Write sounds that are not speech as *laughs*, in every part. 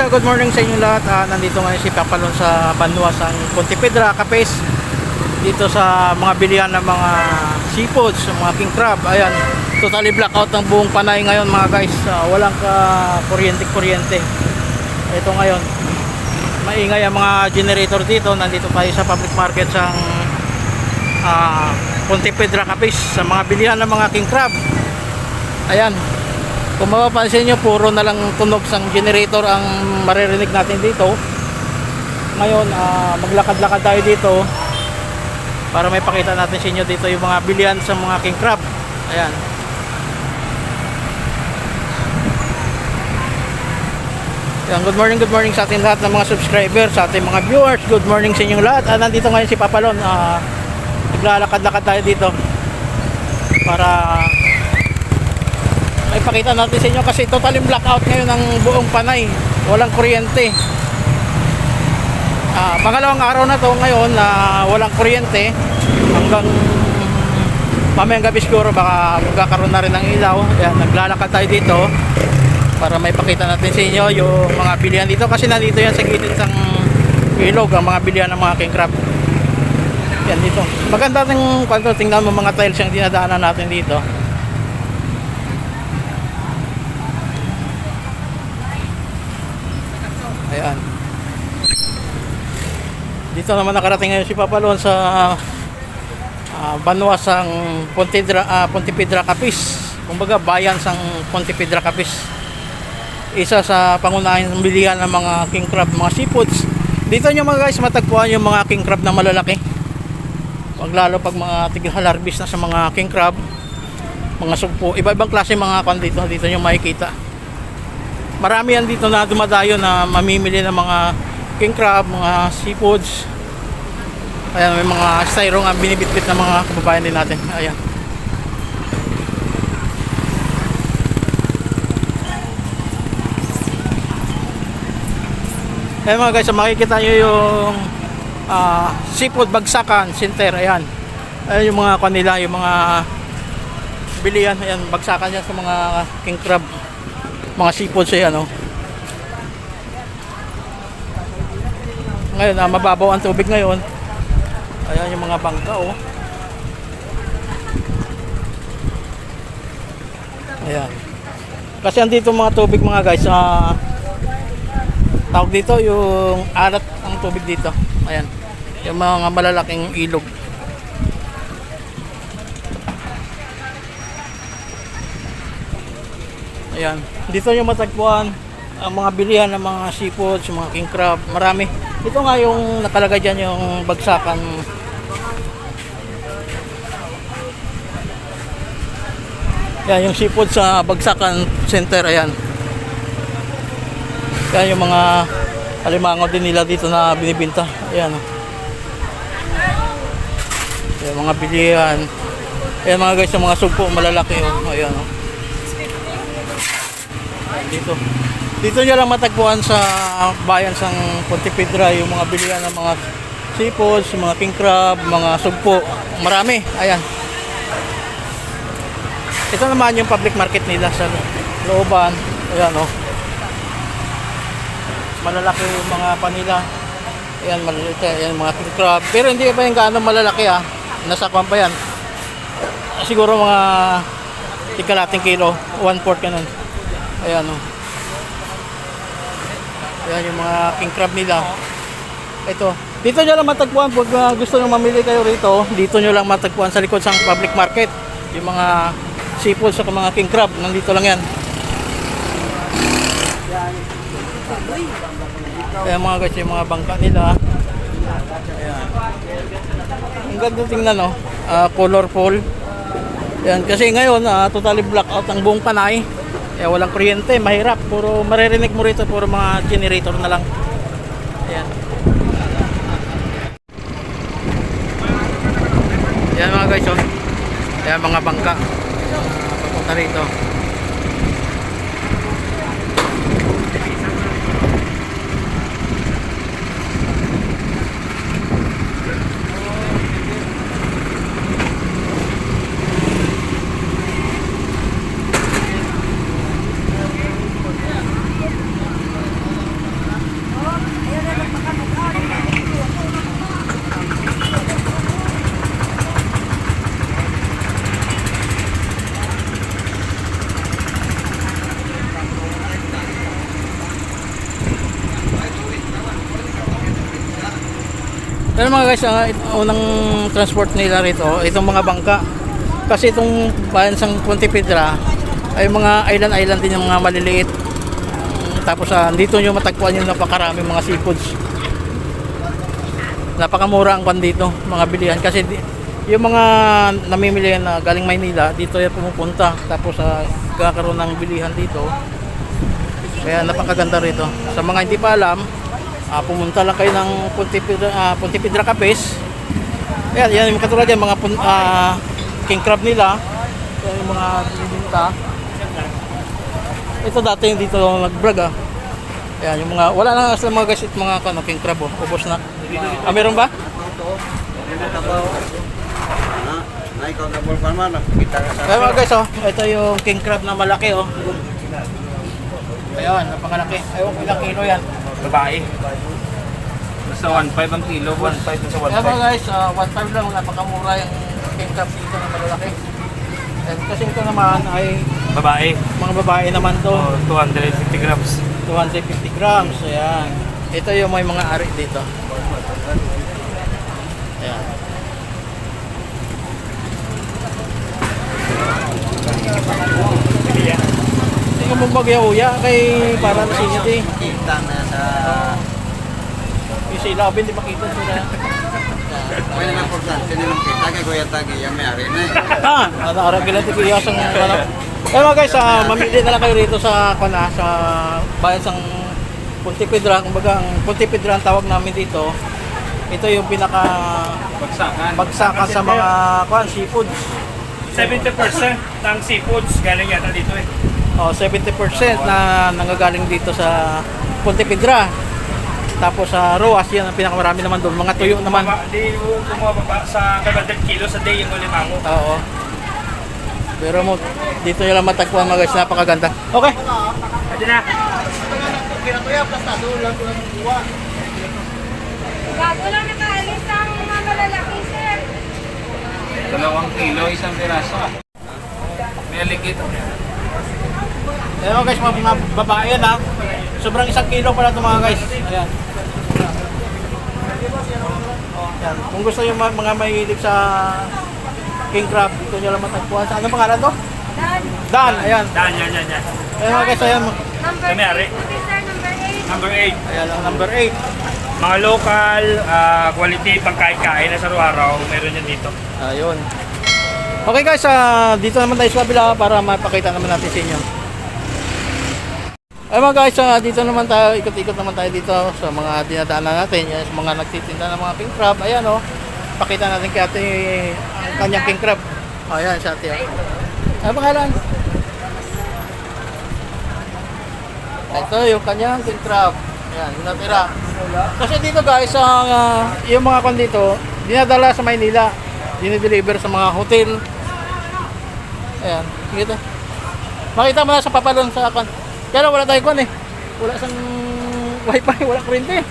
guys, good morning sa inyo lahat. Uh, nandito ngayon si Papalon sa Banwas ang Pontipedra, Capes. Dito sa mga bilihan ng mga seafoods, mga king crab. Ayan, totally blackout ang buong panay ngayon mga guys. Uh, walang kuryente-kuryente. Ito ngayon, maingay ang mga generator dito. Nandito tayo sa public market sa uh, Pontipedra, Capes. Sa mga bilihan ng mga king crab. Ayan, kung mapapansin nyo, puro na lang tunog sang generator ang maririnig natin dito. Ngayon, ah, maglakad-lakad tayo dito para may pakita natin sa inyo dito yung mga bilihan sa mga king crab. Ayan. Ayan, good morning, good morning sa ating lahat ng mga subscribers, sa ating mga viewers. Good morning sa inyong lahat. Ah, nandito ngayon si Papalon. Ah, naglalakad-lakad tayo dito para ay pakita natin sa inyo kasi totally blackout ngayon ng buong panay. Walang kuryente. Ah, pangalawang araw na to ngayon na walang kuryente. Hanggang mamayang gabi siguro baka magkakaroon na rin ng ilaw. Ayan, naglalakad tayo dito para may pakita natin sa inyo yung mga bilihan dito kasi nandito yan sa gilid ng ilog ang mga bilihan ng mga king crab. Yan dito. Maganda ng kwanto tingnan mo mga tiles yung dinadaanan natin dito Ayan. Dito naman nakarating ngayon si Papalon sa uh, Banwasang Pontedra, uh, Pontipedra Capis. Kumbaga bayan sang Pontipedra Capis. Isa sa pangunahing bilihan ng mga king crab, mga seafoods. Dito nyo mga guys matagpuan yung mga king crab na malalaki. Pag lalo pag mga tighalarbis na sa mga king crab, mga sugpo, iba-ibang klase mga kwan dito, dito nyo makikita marami yan dito na dumadayo na mamimili ng mga king crab, mga seafoods. Ayan, may mga styro nga binibitbit ng mga kababayan din natin. Ayan. Ayan mga guys, makikita nyo yung ah, seafood bagsakan center. Ayan. Ayan yung mga kanila, yung mga bilihan. Ayan, bagsakan yan sa mga king crab mga seafoods ay ano ngayon ah, mababaw ang tubig ngayon. Ayan yung mga bangka oh. Ayan. Kasi andito mga tubig mga guys ah, tawag dito yung arat ang tubig dito. Ayan. Yung mga malalaking ilog. Ayan. Dito yung matagpuan ang mga bilihan ng mga seafoods, yung mga king crab, marami. Ito nga yung nakalagay dyan yung bagsakan. Yan yung seafood sa bagsakan center, ayan. Yan yung mga alimango din nila dito na binibinta. Ayan. Yan mga bilihan. Ayan mga guys, yung mga sugpo malalaki. Oh. Ayan. Oh dito. Dito nyo lang matagpuan sa bayan sang Pontipedra yung mga bilihan ng mga seafoods, mga king crab, mga sugpo. Marami. Ayan. Ito naman yung public market nila sa looban. Ayan o. Oh. Malalaki yung mga panila. Ayan, malalaki. Ayan, mga king crab. Pero hindi pa yung gaano malalaki ah. Nasa kwan pa yan. Siguro mga tigkalating kilo. One fourth ganun. Ayan o. Oh. Ayan yung mga king crab nila. Ito. Dito nyo lang matagpuan pag uh, gusto nyo mamili kayo rito. Dito nyo lang matagpuan sa likod sa public market. Yung mga seafood sa mga king crab. Nandito lang yan. Ayan mga guys yung mga bangka nila. Ayan. Ang ganda tingnan no. Uh, colorful. Ayan. Kasi ngayon uh, totally blackout ang buong panay. Kaya walang kuryente, mahirap. Puro maririnig mo rito, puro mga generator na lang. Ayan. Ayan mga guys, oh. Ayan mga bangka. Papunta rito. Pero mga guys, ang unang transport nila rito, itong mga bangka. Kasi itong bayan sang Pontevedra ay mga island-island din yung mga maliliit. Tapos ah, dito nyo matagpuan yung napakarami mga seafoods. Napakamura ang kwan dito, mga bilihan. Kasi yung mga namimili na galing Maynila, dito yan pumupunta. Tapos uh, kakaroon ng bilihan dito. Kaya napakaganda rito. Sa mga hindi pa alam, ah, pumunta lang kayo ng Puntipidra, uh, Puntipidra Capes. Ayan, yan yung katulad yan, mga pun, ah, king crab nila. Yan yung mga binibinta. Ito dati yung dito nag-brag ah. Ayan, yung mga, wala na sila mga guys, mga ano, king crab oh, ubos na. Ah, meron ba? Ah, Kaya mga guys, oh, ito yung king crab na malaki oh. Ayan, napakalaki. Ko ilang kilo yan. Babae. Basta 1.5 ang kilo, 1.5 na sa Kaya mga guys, uh, one time lang, napakamura yung king crab dito na malalaki. And kasi ito naman ay 1. Babae. mga babae naman to, Oh, 250 grams. 250 grams. Ayan. Ito yung may mga ari dito. Ayan. Tingnan mo bagya uya kay para na sinya di. kita na sa... Yung sila, hindi makita sila. Pwede na importante nilang kita kay Kuya Tagi, yung may ari na eh. *laughs* Ah, araw gilan ti kiyos ang ano. Eh mga guys, ah, mamili na lang kayo rito sa kana sa bayan sang Puntipedra, kumbaga ang Puntipedra ang tawag namin dito. Ito yung pinaka Bagsakan. bagsakan sa mga kuan seafoods. 70% ng seafoods galing yata dito eh. Oh, 70% na nanggagaling dito sa Puntipedra. Tapos sa Roas, yan ang pinakamarami naman doon. Mga tuyo naman. Baba, di bumababa sa 500 kilos a day yung ulimango. Oo. Pero mo, dito nyo lang matagpuan mga guys, napakaganda. Okay. Pwede na. Bago lang nakaalis ang mga malalaki, sir. Dalawang kilo, isang piraso. May aligit. Ayan mga guys, mga, mga babae yan ha. Sobrang isang kilo pala ito mga guys. Ayan. Oh, ayan. Kung gusto nyo mga, mga mahilig sa king crab, dito nyo lang matagpuan. Sa anong pangalan to? Dan, Dan, ayan. Daan, yan, yan, yan. Ayan mga guys, ayan. number Kamari. 8. Sir, number 8. Number 8. Ayan ang number 8. Mga local, ah, quality, pangkain-kain na sa araw meron yan dito. Ayun. Okay guys, ah, dito naman tayo sa kabila para mapakita naman natin sa inyo. Ay mga guys, ah, dito naman tayo, ikot-ikot naman tayo dito sa mga dinadaanan natin, sa mga nagtitinda ng mga king crab. Ayan oh, pakita natin kay ate ang kanyang king crab. Ayan, siya ate. Oh. Ano pangalan? Ito yung kanyang king crab. Ayan, yung natira. Kasi dito guys, ang ah, yung mga kon dito, dinadala sa Maynila. Dinideliver sa mga hotel. Ayan, dito. Makita mo na sa papalon sa kon. Kaya wala tayong kon eh. Wala sang wifi, *laughs* wala kuryente.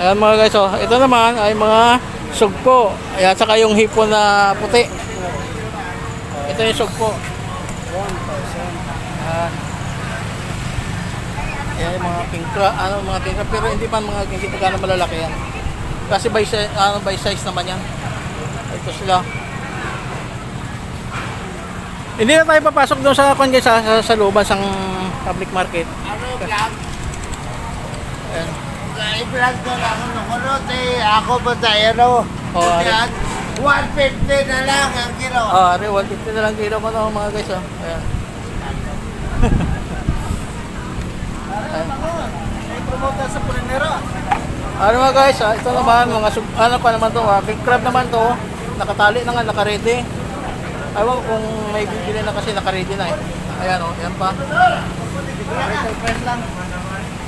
Ayan mga guys, oh. ito naman ay mga sugpo. Ayan, saka yung hipon na puti. Ito yung sugpo. Ayan. Ayan yung mga king crab, ano mga king crab, pero hindi pa mga hindi pa malalaki yan. Kasi by ano, by size naman yan. Ito sila. Hindi na tayo papasok doon sa guys, sa, sa, sa looban sang public market. Ano, vlog? Ayan. I-vlog ko lang ako ng kulot eh. Ako ba tayo, no? Ano? Yan, 150 na lang ang kilo. Uh, 150 na lang kilo mo no, mga guys, oh. Ayan. Ayan. May promote sa Pulinero. Ano mga guys, ah, ito naman, mga sub- ano pa naman to, ah, big crab naman to, nakatali na nga, nakaredy. Ewan kung may bibili na kasi nakaredy na eh. Ayan oh, ayan pa.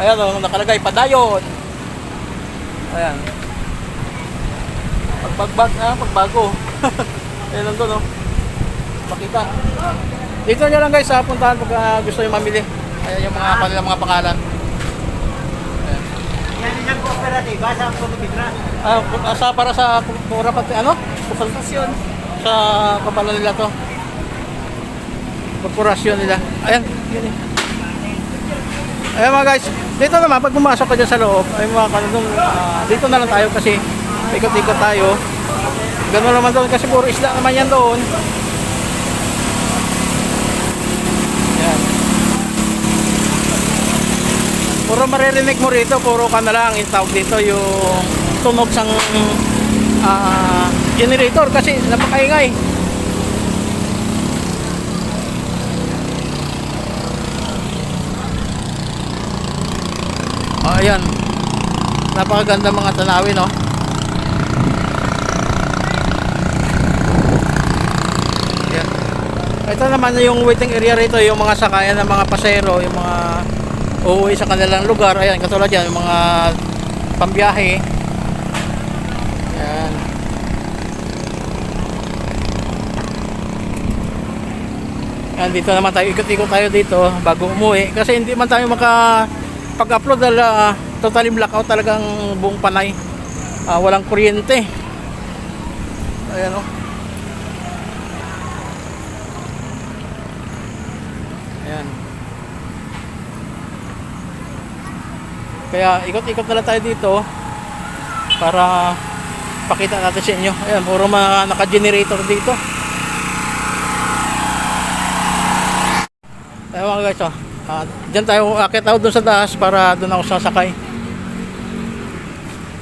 Ayan oh, nakalagay, padayon. Ayan. Pagbagbag *laughs* na, pagbago. ayan lang doon oh. Makita. Dito nyo lang guys, ah, puntahan pag ah, gusto nyo mamili. Ayan yung mga kanilang mga pangalan. Yan yung cooperative, sa Pulinero. Ah, pu- ah, sa para sa pu- pura pati ano? Korporasyon. Sa kapala nila to. Korporasyon nila. Ayan, yun eh. Ayan mga guys, dito naman, pag pumasok ka dyan sa loob, ay mga kanunong, ah, dito na lang tayo kasi ikot-ikot tayo. Ganun naman doon kasi puro isla naman yan doon. Ayan. Puro maririnig mo rito, puro ka na lang, yung tawag dito, yung tunog sang ah, generator kasi napakaingay. Oh, ayan. Napakaganda mga tanawin, no? Ayan. Ito naman yung waiting area rito, yung mga sakayan ng mga pasero, yung mga uuwi sa kanilang lugar. Ayan, katulad yan, yung mga pambiyahe. Ayan. Ayan, dito naman tayo, ikot-ikot tayo dito bago umuwi. Kasi hindi man tayo maka pag-upload dahil ah, totally blackout talagang buong panay. Ah, walang kuryente. Ayan o. Ayan. Kaya ikot-ikot na lang tayo dito para pakita natin sa inyo. Ayan, puro mga naka-generator dito. Ayan mga guys, oh. Ah, diyan tayo, akit ako doon sa taas para doon ako sasakay.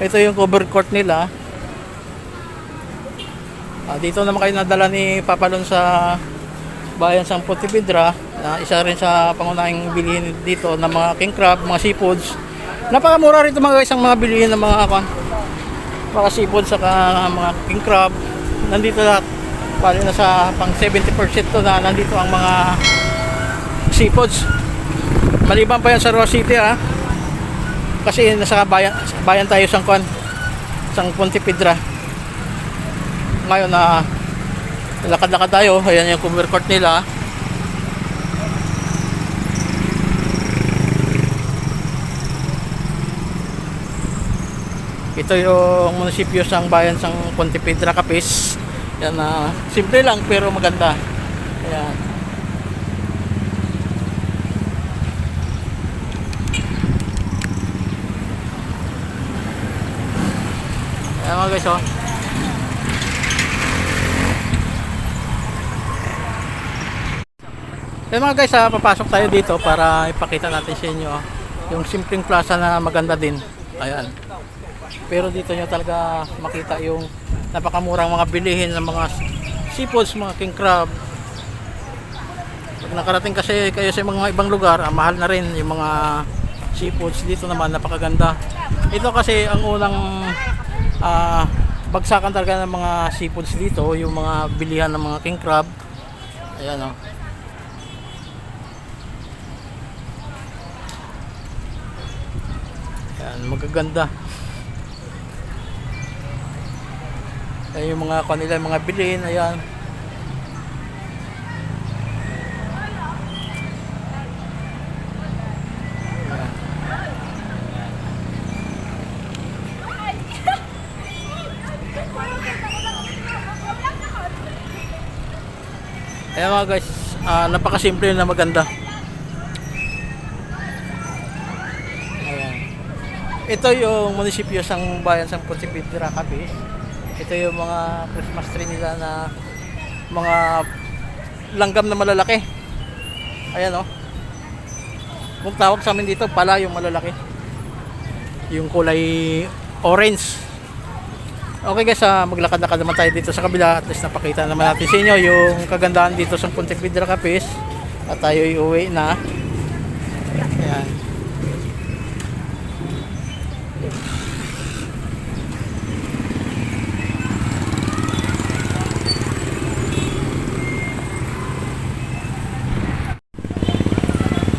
Ito yung cover court nila. Ah, dito naman kayo nadala ni Papalon sa bayan sa Pontevedra na isa rin sa pangunahing bilihin dito ng mga king crab, mga seafoods. Napakamura rito mga guys ang mga bilihin ng mga kan mga seafoods saka mga king crab. Nandito lahat. Bali na sa pang 70% to na nandito ang mga seafoods. Maliban pa yan sa Roa City ha. Kasi nasa bayan, bayan tayo sa kwan. Sa Pontevedra. Ngayon na lakad-lakad tayo. Ayan yung cover court nila. Ito yung munisipyo sang bayan sang Pontevedra Capiz. Yan na simple lang pero maganda. Ayan. Ayan guys oh. Ayan mga guys, ah, papasok tayo dito para ipakita natin sa inyo ah, yung simpleng plaza na maganda din. Ayan. Pero dito nyo talaga makita yung napakamurang mga bilihin ng mga seafoods, mga king crab. Pag nakarating kasi kayo sa mga ibang lugar, ah, mahal na rin yung mga seafoods. Dito naman napakaganda. Ito kasi ang unang ah, bagsakan talaga ng mga seafoods dito, yung mga bilihan ng mga king crab. Ayan oh. Ayan, magaganda. Ayan yung mga kanila, mga bilhin. Ayan. Guys, ah, napakasimple na maganda. Ito yung munisipyo sang bayan sang Pontevedra, Capiz. Ito yung mga Christmas tree nila na mga langgam na malalaki. Ayan oh. Kung tawag sa amin dito, pala yung malalaki. Yung kulay orange. Okay guys, ah, maglakad-lakad naman tayo dito sa kabila at least napakita naman natin sa inyo yung kagandahan dito sa Pontevedra Capiz at tayo iuwi na. Ayan.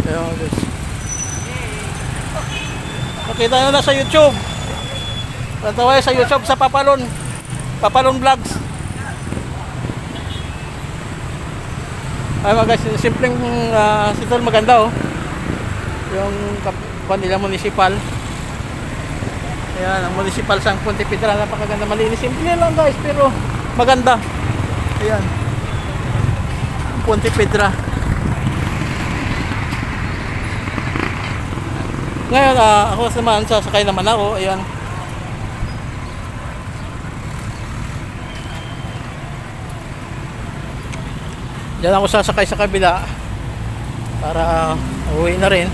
Ayan guys. Makita nyo na sa YouTube. Tatawa sa YouTube sa Papalon. Papalon Vlogs. Ay mga guys, simpleng uh, sitol maganda oh. Yung kap- nila municipal. Ayan, ang municipal sang Pontevedra napakaganda malinis. Simple lang guys, pero maganda. Ayan. Pontevedra. Ngayon, ah, ako naman, sasakay naman ako. Ayan. Diyan ako sasakay sa kabila para uwi na rin.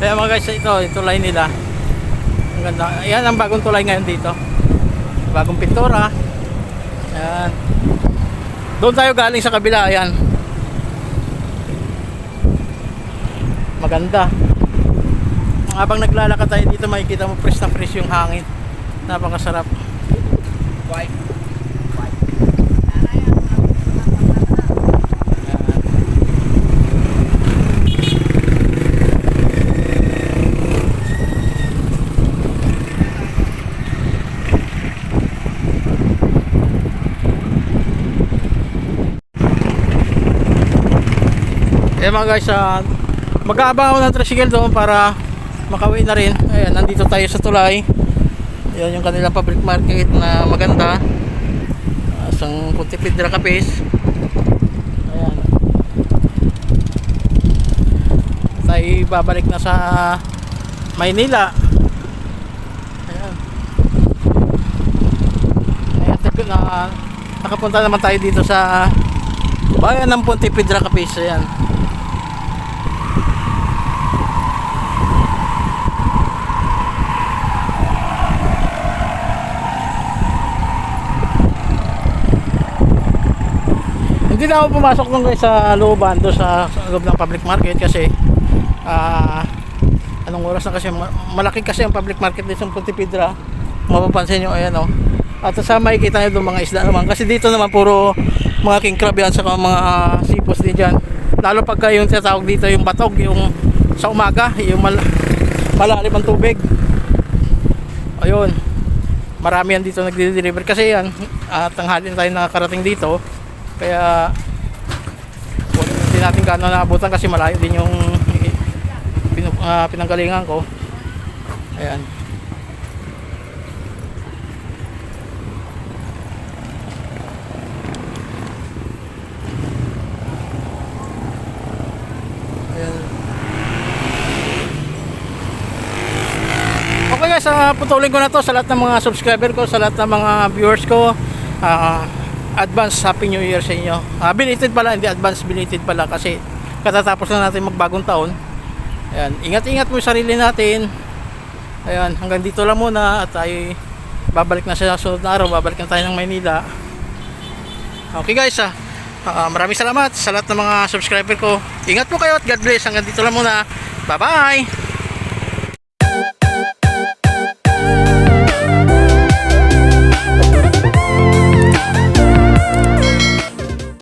Kaya mga guys, ito, yung tulay nila. Ang ganda. Ayan ang bagong tulay ngayon dito. Bagong pintura. Ayan. Doon tayo galing sa kabila, ayan. Maganda. Habang naglalakad tayo dito, makikita mo fresh na fresh yung hangin. Napakasarap. Ayan. Eh mga guys, uh, mag-aabang ako ng tricycle doon para makauwi na rin. Ayan, nandito tayo sa tulay. Ayan yung kanilang public market na maganda. Uh, isang Puntipidra Capes. Ayan. Tayo babalik na sa Maynila. Ayan. Ayan, na, nakapunta naman tayo dito sa bayan ng Puntipidra Capes. Ayan. Hindi na ako pumasok nung guys sa looban doon sa, sa loob ng public market kasi ah anong oras na kasi ma- malaki kasi ang public market dito sa Puntipidra mapapansin nyo ayan oh. At sa makikita nyo doon mga isda naman. Kasi dito naman puro mga king crab yan saka mga uh, sipos din dyan. Lalo pagka yung tinatawag dito yung batog yung sa umaga yung mal malalim ang tubig. Ayun. Marami yan dito nagde-deliver kasi yan at tanghali na tayo nakakarating dito kaya hindi natin gano'n naabutan kasi malayo din yung ah, pinanggalingan ko. Ayan. Okay guys, uh, putulin ko na to sa lahat ng mga subscriber ko, sa lahat ng mga viewers ko. Ah, advance Happy New Year sa inyo. Ah, belated pala, hindi advance belated pala kasi katatapos na natin magbagong taon. Ayan, ingat-ingat mo yung sarili natin. Ayan, hanggang dito lang muna at tayo babalik na sa sunod na araw, babalik na tayo ng Maynila. Okay guys, ah, ah, maraming salamat sa lahat ng mga subscriber ko. Ingat po kayo at God bless. Hanggang dito lang muna. Bye-bye!